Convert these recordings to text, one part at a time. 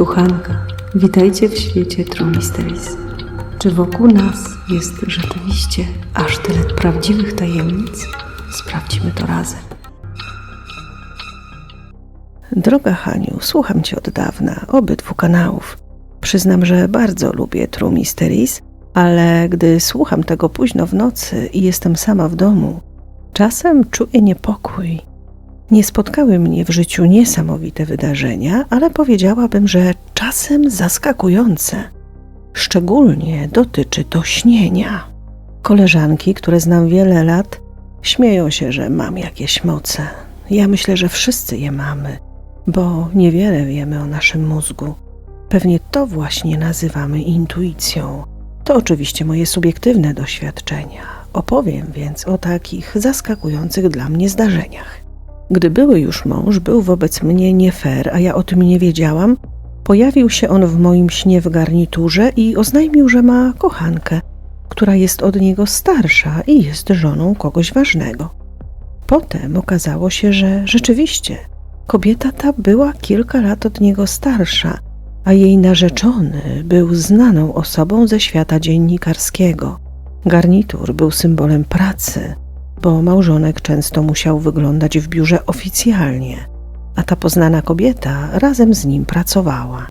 Tu Hanka. Witajcie w świecie True Mysteries. Czy wokół nas jest rzeczywiście aż tyle prawdziwych tajemnic? Sprawdźmy to razem. Droga Haniu, słucham cię od dawna, obydwu kanałów. Przyznam, że bardzo lubię True Mysteries, ale gdy słucham tego późno w nocy i jestem sama w domu, czasem czuję niepokój. Nie spotkały mnie w życiu niesamowite wydarzenia, ale powiedziałabym, że czasem zaskakujące. Szczególnie dotyczy to śnienia. Koleżanki, które znam wiele lat, śmieją się, że mam jakieś moce. Ja myślę, że wszyscy je mamy, bo niewiele wiemy o naszym mózgu. Pewnie to właśnie nazywamy intuicją. To oczywiście moje subiektywne doświadczenia. Opowiem więc o takich zaskakujących dla mnie zdarzeniach. Gdy były już mąż był wobec mnie nie fair, a ja o tym nie wiedziałam, pojawił się on w moim śnie w garniturze i oznajmił, że ma kochankę, która jest od niego starsza i jest żoną kogoś ważnego. Potem okazało się, że rzeczywiście kobieta ta była kilka lat od niego starsza, a jej narzeczony był znaną osobą ze świata dziennikarskiego. Garnitur był symbolem pracy, bo małżonek często musiał wyglądać w biurze oficjalnie, a ta poznana kobieta razem z nim pracowała.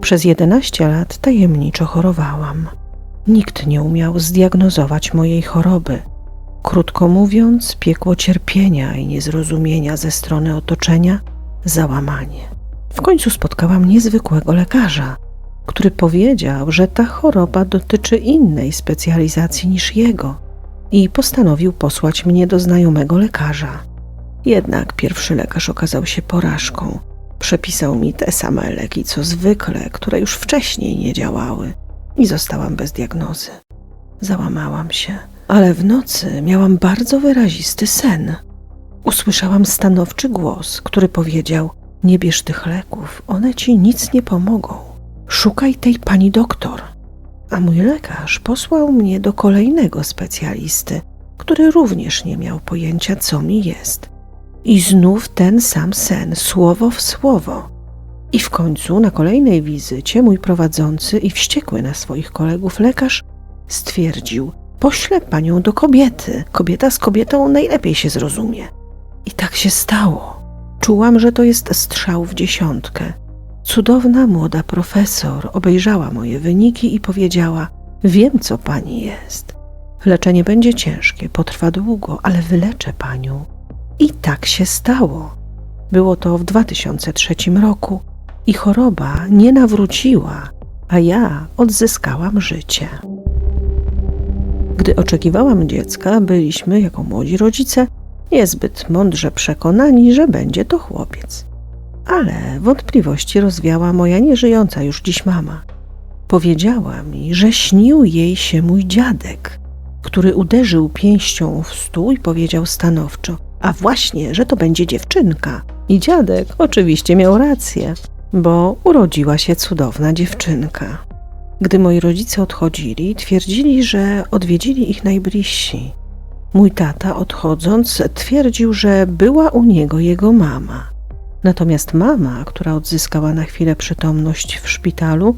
Przez 11 lat tajemniczo chorowałam. Nikt nie umiał zdiagnozować mojej choroby. Krótko mówiąc, piekło cierpienia i niezrozumienia ze strony otoczenia, załamanie. W końcu spotkałam niezwykłego lekarza, który powiedział, że ta choroba dotyczy innej specjalizacji niż jego i postanowił posłać mnie do znajomego lekarza. Jednak pierwszy lekarz okazał się porażką. Przepisał mi te same leki co zwykle, które już wcześniej nie działały i zostałam bez diagnozy. Załamałam się, ale w nocy miałam bardzo wyrazisty sen. Usłyszałam stanowczy głos, który powiedział: Nie bierz tych leków, one ci nic nie pomogą. Szukaj tej pani doktor. A mój lekarz posłał mnie do kolejnego specjalisty, który również nie miał pojęcia, co mi jest. I znów ten sam sen, słowo w słowo. I w końcu na kolejnej wizycie mój prowadzący i wściekły na swoich kolegów lekarz stwierdził: Poślę panią do kobiety. Kobieta z kobietą najlepiej się zrozumie. I tak się stało. Czułam, że to jest strzał w dziesiątkę. Cudowna młoda profesor obejrzała moje wyniki i powiedziała: Wiem, co pani jest. Leczenie będzie ciężkie, potrwa długo, ale wyleczę panią. I tak się stało. Było to w 2003 roku i choroba nie nawróciła, a ja odzyskałam życie. Gdy oczekiwałam dziecka, byliśmy, jako młodzi rodzice, niezbyt mądrze przekonani, że będzie to chłopiec. Ale wątpliwości rozwiała moja nieżyjąca już dziś mama. Powiedziała mi, że śnił jej się mój dziadek, który uderzył pięścią w stół i powiedział stanowczo: A właśnie, że to będzie dziewczynka. I dziadek oczywiście miał rację, bo urodziła się cudowna dziewczynka. Gdy moi rodzice odchodzili, twierdzili, że odwiedzili ich najbliżsi. Mój tata, odchodząc, twierdził, że była u niego jego mama. Natomiast mama, która odzyskała na chwilę przytomność w szpitalu,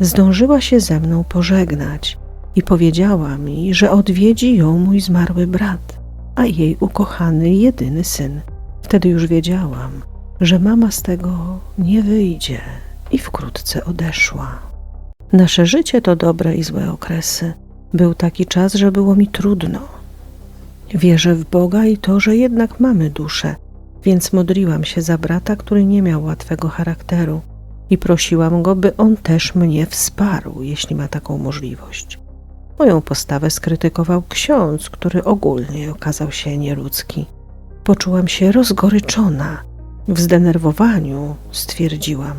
zdążyła się ze mną pożegnać i powiedziała mi, że odwiedzi ją mój zmarły brat, a jej ukochany jedyny syn. Wtedy już wiedziałam, że mama z tego nie wyjdzie i wkrótce odeszła. Nasze życie to dobre i złe okresy. Był taki czas, że było mi trudno. Wierzę w Boga i to, że jednak mamy duszę, więc modliłam się za brata, który nie miał łatwego charakteru i prosiłam go, by on też mnie wsparł, jeśli ma taką możliwość. Moją postawę skrytykował ksiądz, który ogólnie okazał się nieludzki. Poczułam się rozgoryczona. W zdenerwowaniu stwierdziłam: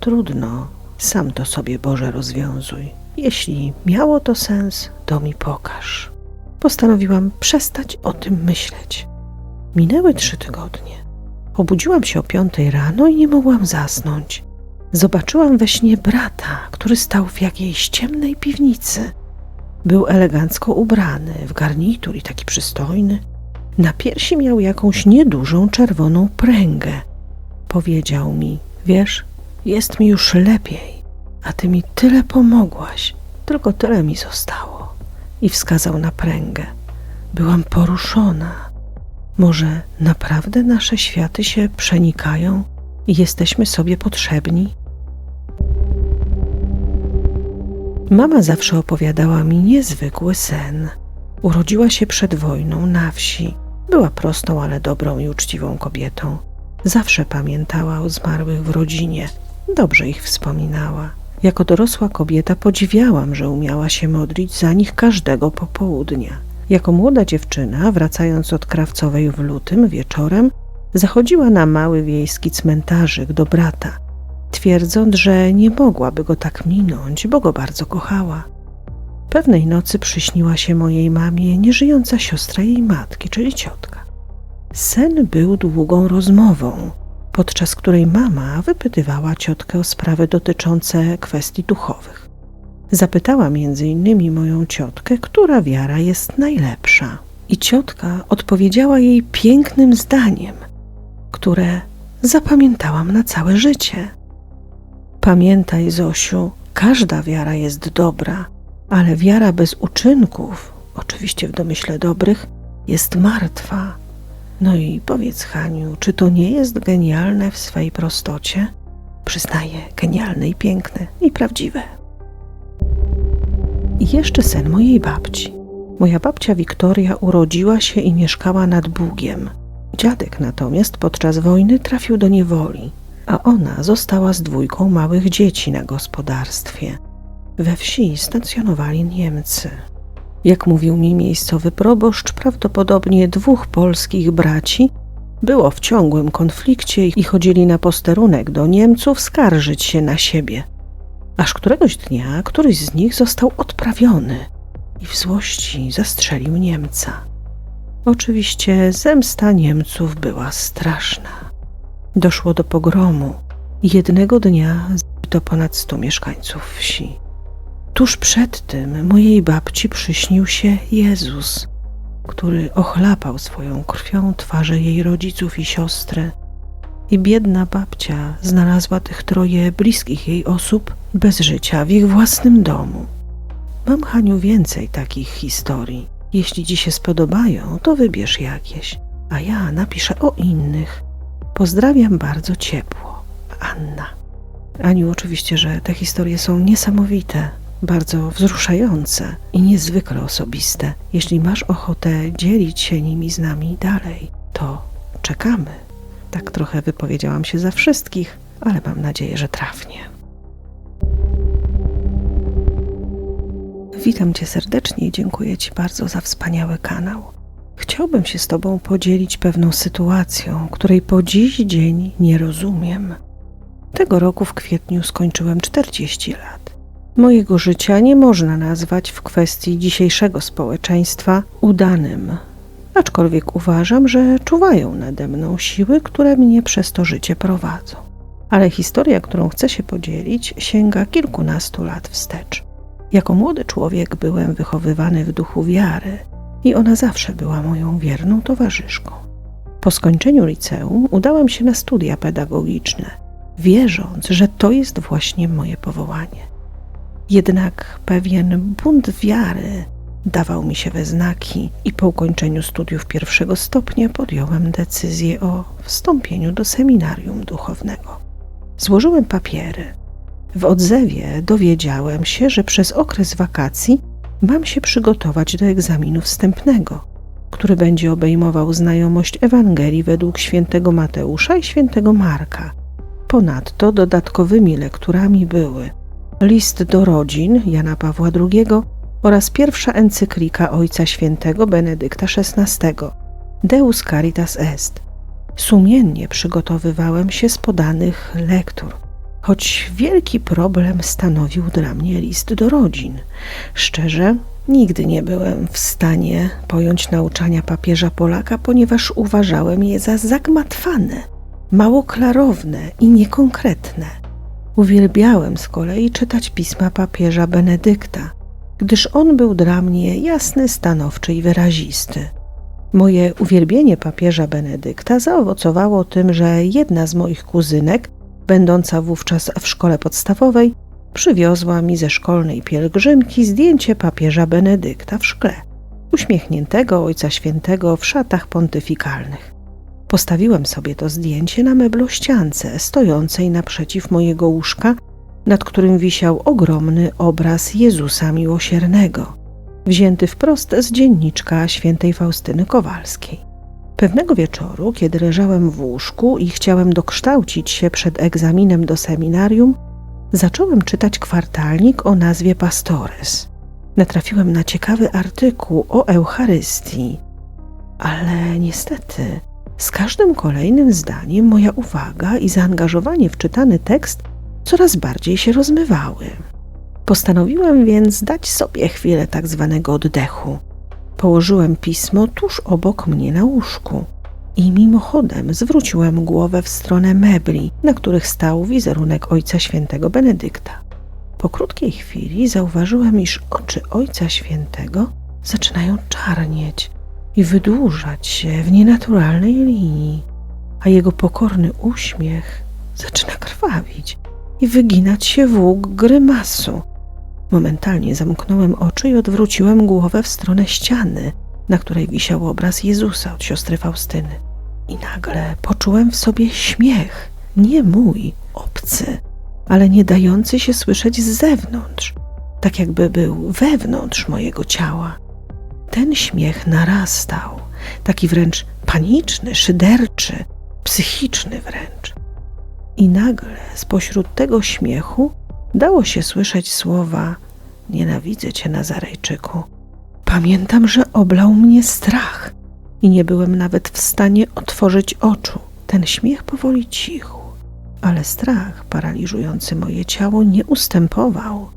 Trudno, sam to sobie Boże rozwiązuj. Jeśli miało to sens, to mi pokaż. Postanowiłam przestać o tym myśleć. Minęły trzy tygodnie. Obudziłam się o piątej rano i nie mogłam zasnąć. Zobaczyłam we śnie brata, który stał w jakiejś ciemnej piwnicy. Był elegancko ubrany, w garnitur i taki przystojny. Na piersi miał jakąś niedużą czerwoną pręgę. powiedział mi: Wiesz, jest mi już lepiej, a ty mi tyle pomogłaś, tylko tyle mi zostało. I wskazał na pręgę. Byłam poruszona. Może naprawdę nasze światy się przenikają i jesteśmy sobie potrzebni? Mama zawsze opowiadała mi niezwykły sen. Urodziła się przed wojną na wsi. Była prostą, ale dobrą i uczciwą kobietą. Zawsze pamiętała o zmarłych w rodzinie, dobrze ich wspominała. Jako dorosła kobieta podziwiałam, że umiała się modlić za nich każdego popołudnia. Jako młoda dziewczyna, wracając od krawcowej w lutym wieczorem, zachodziła na mały wiejski cmentarzyk do brata, twierdząc, że nie mogłaby go tak minąć, bo go bardzo kochała. Pewnej nocy przyśniła się mojej mamie nieżyjąca siostra jej matki, czyli ciotka. Sen był długą rozmową, podczas której mama wypytywała ciotkę o sprawy dotyczące kwestii duchowych. Zapytała między innymi moją ciotkę, która wiara jest najlepsza. I ciotka odpowiedziała jej pięknym zdaniem, które zapamiętałam na całe życie. Pamiętaj, Zosiu, każda wiara jest dobra, ale wiara bez uczynków, oczywiście w domyśle dobrych, jest martwa. No i powiedz, Haniu, czy to nie jest genialne w swej prostocie? Przyznaję, genialne i piękne i prawdziwe. I jeszcze sen mojej babci. Moja babcia Wiktoria urodziła się i mieszkała nad Bugiem. Dziadek natomiast podczas wojny trafił do niewoli, a ona została z dwójką małych dzieci na gospodarstwie. We wsi stacjonowali Niemcy. Jak mówił mi miejscowy proboszcz, prawdopodobnie dwóch polskich braci było w ciągłym konflikcie i chodzili na posterunek do Niemców skarżyć się na siebie. Aż któregoś dnia któryś z nich został odprawiony i w złości zastrzelił Niemca. Oczywiście zemsta Niemców była straszna. Doszło do pogromu jednego dnia zabito ponad stu mieszkańców wsi. Tuż przed tym mojej babci przyśnił się Jezus, który ochlapał swoją krwią twarze jej rodziców i siostry. I biedna babcia znalazła tych troje bliskich jej osób bez życia w ich własnym domu. Mam, Haniu, więcej takich historii. Jeśli ci się spodobają, to wybierz jakieś, a ja napiszę o innych. Pozdrawiam bardzo ciepło. Anna. Aniu, oczywiście, że te historie są niesamowite, bardzo wzruszające i niezwykle osobiste. Jeśli masz ochotę dzielić się nimi z nami dalej, to czekamy. Tak trochę wypowiedziałam się za wszystkich, ale mam nadzieję, że trafnie. Witam Cię serdecznie i dziękuję Ci bardzo za wspaniały kanał. Chciałbym się z Tobą podzielić pewną sytuacją, której po dziś dzień nie rozumiem. Tego roku w kwietniu skończyłem 40 lat. Mojego życia nie można nazwać w kwestii dzisiejszego społeczeństwa udanym, aczkolwiek uważam, że czuwają nade mną siły, które mnie przez to życie prowadzą. Ale historia, którą chcę się podzielić, sięga kilkunastu lat wstecz. Jako młody człowiek byłem wychowywany w duchu wiary i ona zawsze była moją wierną towarzyszką. Po skończeniu liceum udałam się na studia pedagogiczne, wierząc, że to jest właśnie moje powołanie. Jednak pewien bunt wiary dawał mi się we znaki i po ukończeniu studiów pierwszego stopnia podjąłem decyzję o wstąpieniu do seminarium duchownego. Złożyłem papiery. W odzewie dowiedziałem się, że przez okres wakacji mam się przygotować do egzaminu wstępnego, który będzie obejmował znajomość Ewangelii według świętego Mateusza i świętego Marka. Ponadto dodatkowymi lekturami były List do rodzin Jana Pawła II oraz pierwsza encyklika Ojca Świętego Benedykta XVI Deus Caritas Est. Sumiennie przygotowywałem się z podanych lektur, choć wielki problem stanowił dla mnie list do rodzin. Szczerze, nigdy nie byłem w stanie pojąć nauczania papieża Polaka, ponieważ uważałem je za zagmatwane, mało klarowne i niekonkretne. Uwielbiałem z kolei czytać pisma papieża Benedykta, gdyż on był dla mnie jasny, stanowczy i wyrazisty. Moje uwielbienie papieża Benedykta zaowocowało tym, że jedna z moich kuzynek, będąca wówczas w szkole podstawowej, przywiozła mi ze szkolnej pielgrzymki zdjęcie papieża Benedykta w szkle, uśmiechniętego Ojca Świętego w szatach pontyfikalnych. Postawiłem sobie to zdjęcie na meblościance stojącej naprzeciw mojego łóżka, nad którym wisiał ogromny obraz Jezusa Miłosiernego, wzięty wprost z dzienniczka świętej Faustyny Kowalskiej. Pewnego wieczoru, kiedy leżałem w łóżku i chciałem dokształcić się przed egzaminem do seminarium, zacząłem czytać kwartalnik o nazwie Pastores. Natrafiłem na ciekawy artykuł o Eucharystii, ale niestety z każdym kolejnym zdaniem moja uwaga i zaangażowanie w czytany tekst coraz bardziej się rozmywały. Postanowiłem więc dać sobie chwilę tak zwanego oddechu. Położyłem pismo tuż obok mnie na łóżku i mimochodem zwróciłem głowę w stronę mebli, na których stał wizerunek Ojca Świętego Benedykta. Po krótkiej chwili zauważyłem, iż oczy Ojca Świętego zaczynają czarnieć i wydłużać się w nienaturalnej linii, a jego pokorny uśmiech zaczyna krwawić i wyginać się w łuk grymasu. Momentalnie zamknąłem oczy i odwróciłem głowę w stronę ściany, na której wisiał obraz Jezusa od siostry Faustyny. I nagle poczułem w sobie śmiech, nie mój, obcy, ale nie dający się słyszeć z zewnątrz, tak jakby był wewnątrz mojego ciała. Ten śmiech narastał, taki wręcz paniczny, szyderczy, psychiczny wręcz. I nagle spośród tego śmiechu dało się słyszeć słowa: Nienawidzę cię, Nazarejczyku. Pamiętam, że oblał mnie strach i nie byłem nawet w stanie otworzyć oczu. Ten śmiech powoli cichł, ale strach paraliżujący moje ciało nie ustępował.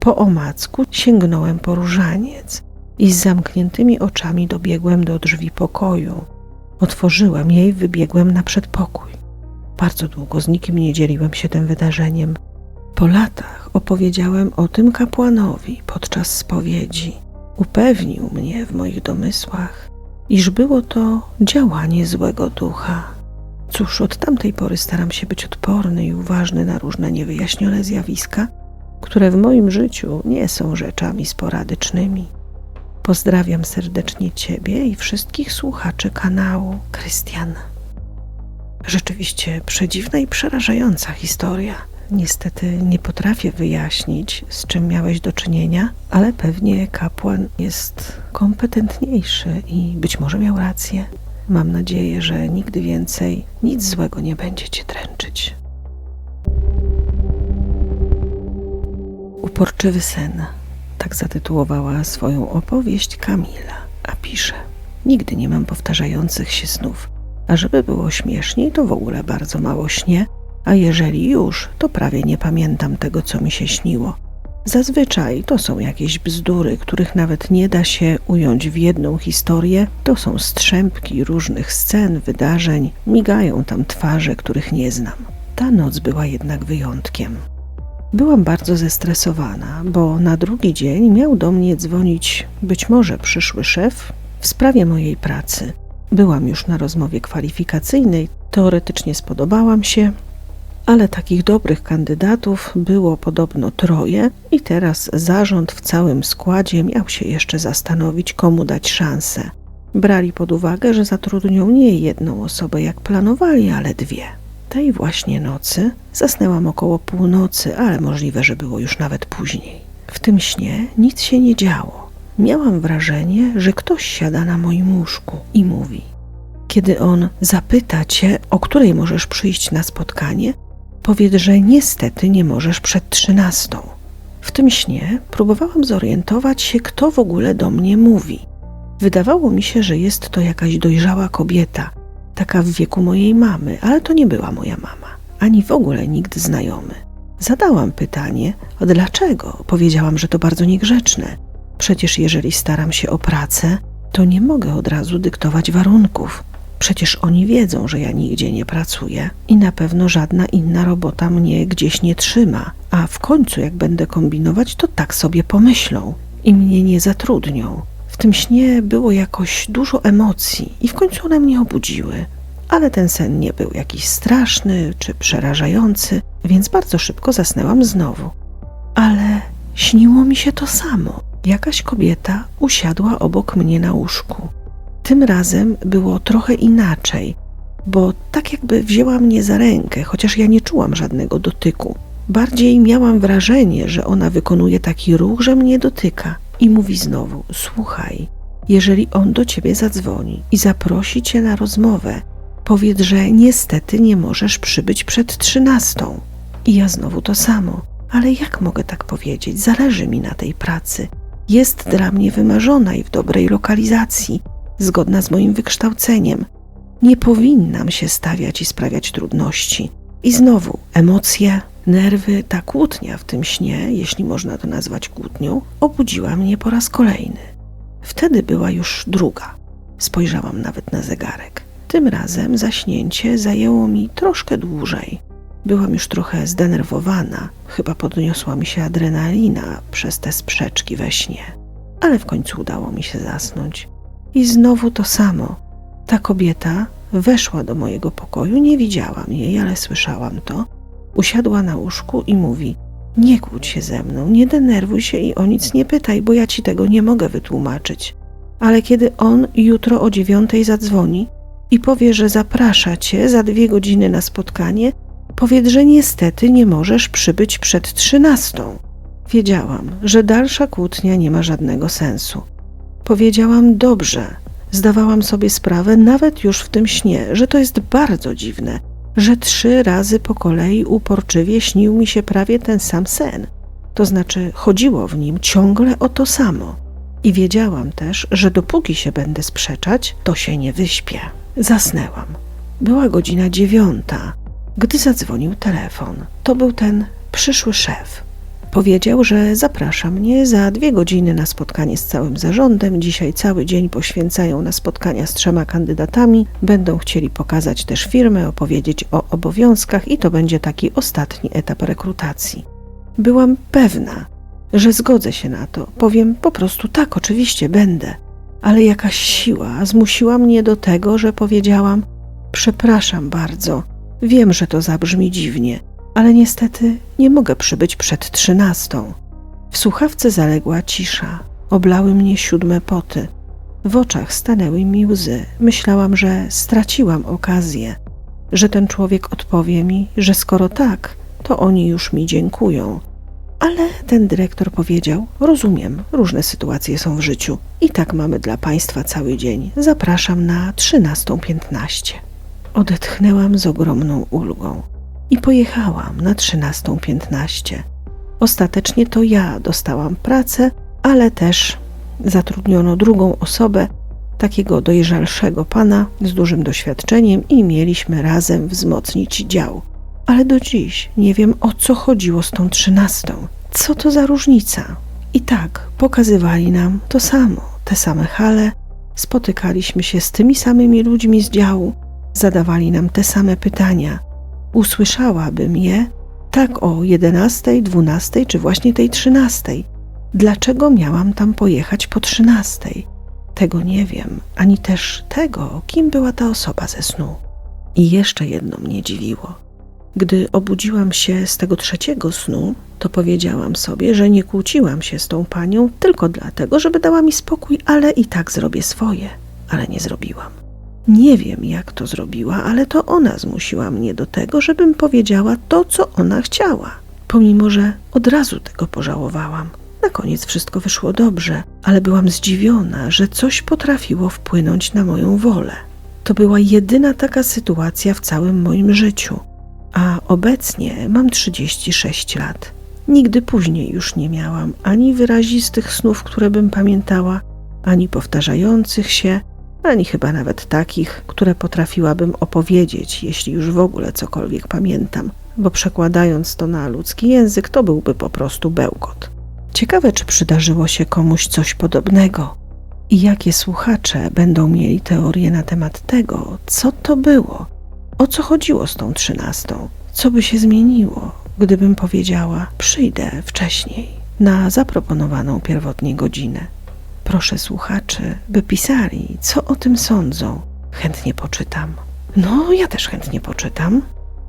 Po omacku sięgnąłem po różaniec i z zamkniętymi oczami dobiegłem do drzwi pokoju. Otworzyłem je i wybiegłem na przedpokój. Bardzo długo z nikim nie dzieliłem się tym wydarzeniem. Po latach opowiedziałem o tym kapłanowi podczas spowiedzi. Upewnił mnie w moich domysłach, iż było to działanie złego ducha. Cóż, od tamtej pory staram się być odporny i uważny na różne niewyjaśnione zjawiska, które w moim życiu nie są rzeczami sporadycznymi. Pozdrawiam serdecznie Ciebie i wszystkich słuchaczy kanału Krystian. Rzeczywiście przedziwna i przerażająca historia. Niestety nie potrafię wyjaśnić, z czym miałeś do czynienia, ale pewnie kapłan jest kompetentniejszy i być może miał rację. Mam nadzieję, że nigdy więcej nic złego nie będzie cię dręczyć. Uporczywy sen. Tak zatytułowała swoją opowieść Kamila, a pisze: Nigdy nie mam powtarzających się snów. A żeby było śmieszniej, to w ogóle bardzo mało śnię, a jeżeli już, to prawie nie pamiętam tego, co mi się śniło. Zazwyczaj to są jakieś bzdury, których nawet nie da się ująć w jedną historię. To są strzępki różnych scen, wydarzeń, migają tam twarze, których nie znam. Ta noc była jednak wyjątkiem. Byłam bardzo zestresowana, bo na drugi dzień miał do mnie dzwonić być może przyszły szef w sprawie mojej pracy. Byłam już na rozmowie kwalifikacyjnej, teoretycznie spodobałam się, ale takich dobrych kandydatów było podobno troje i teraz zarząd w całym składzie miał się jeszcze zastanowić, komu dać szansę. Brali pod uwagę, że zatrudnią nie jedną osobę jak planowali, ale dwie. Tej właśnie nocy zasnęłam około północy, ale możliwe, że było już nawet później. W tym śnie nic się nie działo. Miałam wrażenie, że ktoś siada na moim łóżku i mówi: Kiedy on zapyta cię, o której możesz przyjść na spotkanie, powiedz, że niestety nie możesz przed trzynastą. W tym śnie próbowałam zorientować się, kto w ogóle do mnie mówi. Wydawało mi się, że jest to jakaś dojrzała kobieta, taka w wieku mojej mamy, ale to nie była moja mama, ani w ogóle nikt znajomy. Zadałam pytanie, dlaczego? Powiedziałam, że to bardzo niegrzeczne. Przecież jeżeli staram się o pracę, to nie mogę od razu dyktować warunków. Przecież oni wiedzą, że ja nigdzie nie pracuję i na pewno żadna inna robota mnie gdzieś nie trzyma, a w końcu jak będę kombinować, to tak sobie pomyślą i mnie nie zatrudnią. W tym śnie było jakoś dużo emocji i w końcu one mnie obudziły. Ale ten sen nie był jakiś straszny czy przerażający, więc bardzo szybko zasnęłam znowu. Ale śniło mi się to samo. Jakaś kobieta usiadła obok mnie na łóżku. Tym razem było trochę inaczej, bo tak jakby wzięła mnie za rękę, chociaż ja nie czułam żadnego dotyku. Bardziej miałam wrażenie, że ona wykonuje taki ruch, że mnie dotyka i mówi znowu: Słuchaj, jeżeli on do ciebie zadzwoni i zaprosi cię na rozmowę, powiedz, że niestety nie możesz przybyć przed trzynastą. I ja znowu to samo. Ale jak mogę tak powiedzieć? Zależy mi na tej pracy. Jest dla mnie wymarzona i w dobrej lokalizacji, zgodna z moim wykształceniem. Nie powinnam się stawiać i sprawiać trudności. I znowu emocje, nerwy, ta kłótnia w tym śnie, jeśli można to nazwać kłótnią, obudziła mnie po raz kolejny. Wtedy była już druga. Spojrzałam nawet na zegarek. Tym razem zaśnięcie zajęło mi troszkę dłużej. Byłam już trochę zdenerwowana, chyba podniosła mi się adrenalina przez te sprzeczki we śnie, ale w końcu udało mi się zasnąć. I znowu to samo. Ta kobieta weszła do mojego pokoju, nie widziałam jej, ale słyszałam to. Usiadła na łóżku i mówi: Nie kłóć się ze mną, nie denerwuj się i o nic nie pytaj, bo ja ci tego nie mogę wytłumaczyć. Ale kiedy on jutro o dziewiątej zadzwoni i powie, że zaprasza cię za dwie godziny na spotkanie, powiedz, że niestety nie możesz przybyć przed trzynastą. Wiedziałam, że dalsza kłótnia nie ma żadnego sensu. Powiedziałam dobrze. Zdawałam sobie sprawę, nawet już w tym śnie, że to jest bardzo dziwne, że trzy razy po kolei uporczywie śnił mi się prawie ten sam sen. To znaczy, chodziło w nim ciągle o to samo. I wiedziałam też, że dopóki się będę sprzeczać, to się nie wyśpię. Zasnęłam. Była godzina dziewiąta, gdy zadzwonił telefon. To był ten przyszły szef. Powiedział, że zaprasza mnie za dwie godziny na spotkanie z całym zarządem. Dzisiaj cały dzień poświęcają na spotkania z trzema kandydatami. Będą chcieli pokazać też firmę, opowiedzieć o obowiązkach i to będzie taki ostatni etap rekrutacji. Byłam pewna, że zgodzę się na to. Powiem po prostu tak, oczywiście będę. Ale jakaś siła zmusiła mnie do tego, że powiedziałam: Przepraszam bardzo, wiem, że to zabrzmi dziwnie, ale niestety nie mogę przybyć przed trzynastą. W słuchawce zaległa cisza, oblały mnie siódme poty. W oczach stanęły mi łzy. Myślałam, że straciłam okazję, że ten człowiek odpowie mi, że skoro tak, to oni już mi dziękują. Ale ten dyrektor powiedział: Rozumiem, różne sytuacje są w życiu. I tak mamy dla Państwa cały dzień. Zapraszam na 13.15. Odetchnęłam z ogromną ulgą i pojechałam na 13.15. Ostatecznie to ja dostałam pracę, ale też zatrudniono drugą osobę, takiego dojrzalszego pana z dużym doświadczeniem i mieliśmy razem wzmocnić dział. Ale do dziś nie wiem o co chodziło z tą trzynastą. Co to za różnica? I tak pokazywali nam to samo, te same hale, spotykaliśmy się z tymi samymi ludźmi z działu, zadawali nam te same pytania. Usłyszałabym je tak o 11, 12 czy właśnie tej 13. Dlaczego miałam tam pojechać po 13? Tego nie wiem, ani też tego, kim była ta osoba ze snu. I jeszcze jedno mnie dziwiło. Gdy obudziłam się z tego trzeciego snu, to powiedziałam sobie, że nie kłóciłam się z tą panią tylko dlatego, żeby dała mi spokój, ale i tak zrobię swoje. Ale nie zrobiłam. Nie wiem, jak to zrobiła, ale to ona zmusiła mnie do tego, żebym powiedziała to, co ona chciała. Pomimo, że od razu tego pożałowałam. Na koniec wszystko wyszło dobrze, ale byłam zdziwiona, że coś potrafiło wpłynąć na moją wolę. To była jedyna taka sytuacja w całym moim życiu. A obecnie mam 36 lat. Nigdy później już nie miałam ani wyrazistych snów, które bym pamiętała, ani powtarzających się, ani chyba nawet takich, które potrafiłabym opowiedzieć, jeśli już w ogóle cokolwiek pamiętam, bo przekładając to na ludzki język, to byłby po prostu bełkot. Ciekawe, czy przydarzyło się komuś coś podobnego i jakie słuchacze będą mieli teorie na temat tego, co to było, o co chodziło z tą trzynastą, co by się zmieniło, gdybym powiedziała: Przyjdę wcześniej, na zaproponowaną pierwotnie godzinę. Proszę słuchaczy, by pisali, co o tym sądzą. Chętnie poczytam. No, ja też chętnie poczytam.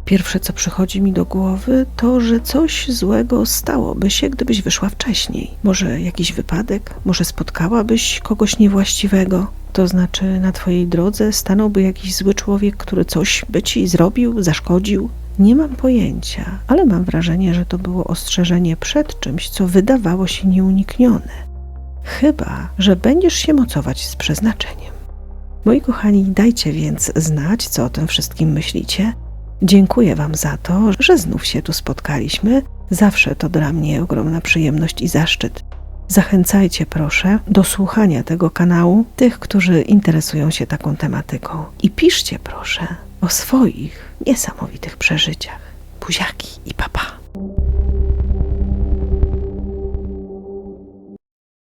Pierwsze, co przychodzi mi do głowy, to, że coś złego stałoby się, gdybyś wyszła wcześniej. Może jakiś wypadek, może spotkałabyś kogoś niewłaściwego. To znaczy, na twojej drodze stanąłby jakiś zły człowiek, który coś by ci zrobił, zaszkodził. Nie mam pojęcia, ale mam wrażenie, że to było ostrzeżenie przed czymś, co wydawało się nieuniknione. Chyba, że będziesz się mocować z przeznaczeniem. Moi kochani, dajcie więc znać, co o tym wszystkim myślicie. Dziękuję Wam za to, że znów się tu spotkaliśmy. Zawsze to dla mnie ogromna przyjemność i zaszczyt. Zachęcajcie proszę do słuchania tego kanału tych, którzy interesują się taką tematyką. I piszcie proszę o swoich niesamowitych przeżyciach. Buziaki i papa.